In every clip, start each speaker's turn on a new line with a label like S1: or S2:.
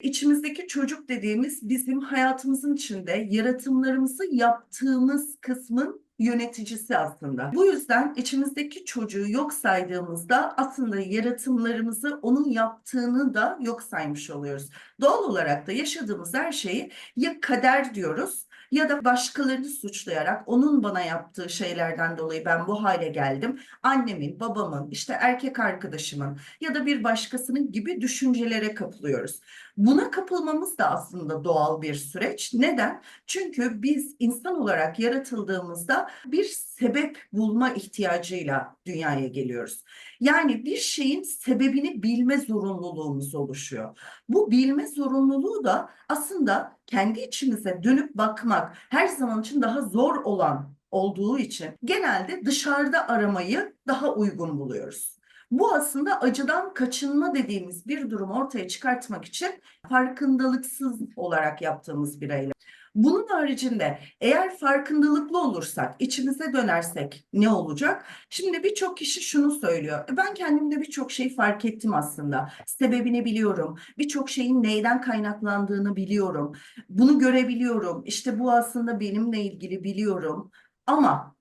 S1: İçimizdeki çocuk dediğimiz bizim hayatımızın içinde yaratımlarımızı yaptığımız kısmın yöneticisi aslında. Bu yüzden içimizdeki çocuğu yok saydığımızda aslında yaratımlarımızı onun yaptığını da yok saymış oluyoruz. Doğal olarak da yaşadığımız her şeyi ya kader diyoruz ya da başkalarını suçlayarak onun bana yaptığı şeylerden dolayı ben bu hale geldim. Annemin, babamın, işte erkek arkadaşımın ya da bir başkasının gibi düşüncelere kapılıyoruz. Buna kapılmamız da aslında doğal bir süreç. Neden? Çünkü biz insan olarak yaratıldığımızda bir sebep bulma ihtiyacıyla dünyaya geliyoruz. Yani bir şeyin sebebini bilme zorunluluğumuz oluşuyor. Bu bilme zorunluluğu da aslında kendi içimize dönüp bakmak her zaman için daha zor olan olduğu için genelde dışarıda aramayı daha uygun buluyoruz. Bu aslında acıdan kaçınma dediğimiz bir durum ortaya çıkartmak için farkındalıksız olarak yaptığımız bir eylem. Bunun haricinde eğer farkındalıklı olursak, içimize dönersek ne olacak? Şimdi birçok kişi şunu söylüyor. "E, Ben kendimde birçok şey fark ettim aslında. Sebebini biliyorum. Birçok şeyin neyden kaynaklandığını biliyorum. Bunu görebiliyorum. İşte bu aslında benimle ilgili biliyorum. Ama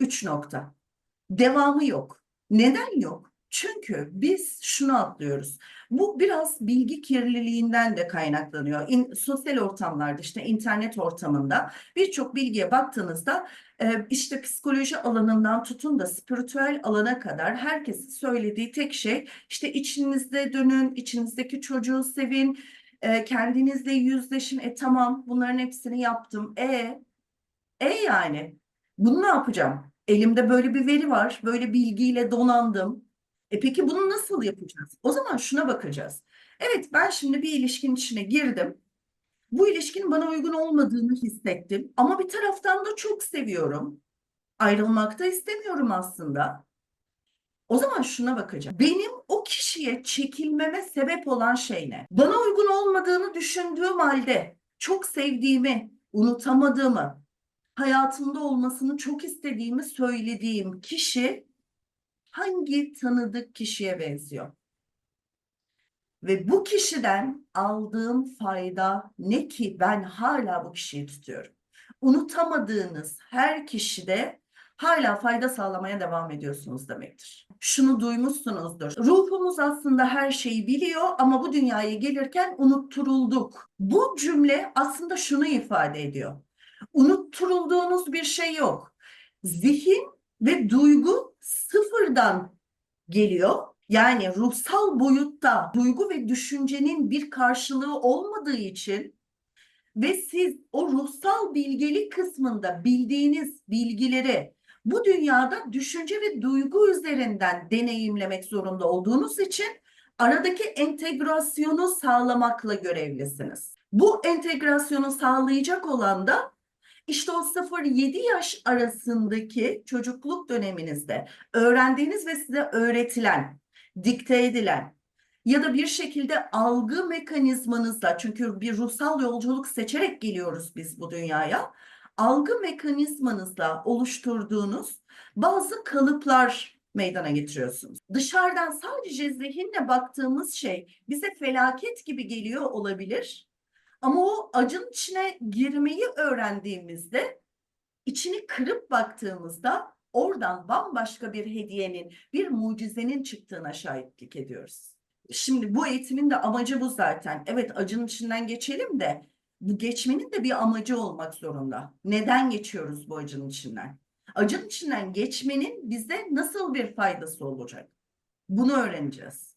S1: üç nokta. Devamı yok. Neden yok? Çünkü biz şunu atlıyoruz. Bu biraz bilgi kirliliğinden de kaynaklanıyor. İn- sosyal ortamlarda işte internet ortamında birçok bilgiye baktığınızda e, işte psikoloji alanından tutun da spiritüel alana kadar herkesin söylediği tek şey işte içinizde dönün, içinizdeki çocuğu sevin, e, kendinizle yüzleşin. E tamam bunların hepsini yaptım. E, e yani bunu ne yapacağım? Elimde böyle bir veri var, böyle bilgiyle donandım. E peki bunu nasıl yapacağız? O zaman şuna bakacağız. Evet ben şimdi bir ilişkinin içine girdim. Bu ilişkinin bana uygun olmadığını hissettim. Ama bir taraftan da çok seviyorum. Ayrılmak da istemiyorum aslında. O zaman şuna bakacağım. Benim o kişiye çekilmeme sebep olan şey ne? Bana uygun olmadığını düşündüğüm halde çok sevdiğimi, unutamadığımı, hayatımda olmasını çok istediğimi söylediğim kişi hangi tanıdık kişiye benziyor? Ve bu kişiden aldığım fayda ne ki ben hala bu kişiyi tutuyorum. Unutamadığınız her kişide hala fayda sağlamaya devam ediyorsunuz demektir. Şunu duymuşsunuzdur. Ruhumuz aslında her şeyi biliyor ama bu dünyaya gelirken unutturulduk. Bu cümle aslında şunu ifade ediyor. Unutturulduğunuz bir şey yok. Zihin ve duygu sıfırdan geliyor. Yani ruhsal boyutta duygu ve düşüncenin bir karşılığı olmadığı için ve siz o ruhsal bilgelik kısmında bildiğiniz bilgileri bu dünyada düşünce ve duygu üzerinden deneyimlemek zorunda olduğunuz için aradaki entegrasyonu sağlamakla görevlisiniz. Bu entegrasyonu sağlayacak olan da işte o 0-7 yaş arasındaki çocukluk döneminizde öğrendiğiniz ve size öğretilen, dikte edilen ya da bir şekilde algı mekanizmanızla çünkü bir ruhsal yolculuk seçerek geliyoruz biz bu dünyaya. Algı mekanizmanızla oluşturduğunuz bazı kalıplar meydana getiriyorsunuz. Dışarıdan sadece zihinle baktığımız şey bize felaket gibi geliyor olabilir. Ama o acın içine girmeyi öğrendiğimizde, içini kırıp baktığımızda oradan bambaşka bir hediyenin, bir mucizenin çıktığına şahitlik ediyoruz. Şimdi bu eğitimin de amacı bu zaten. Evet acının içinden geçelim de bu geçmenin de bir amacı olmak zorunda. Neden geçiyoruz bu acının içinden? Acının içinden geçmenin bize nasıl bir faydası olacak? Bunu öğreneceğiz.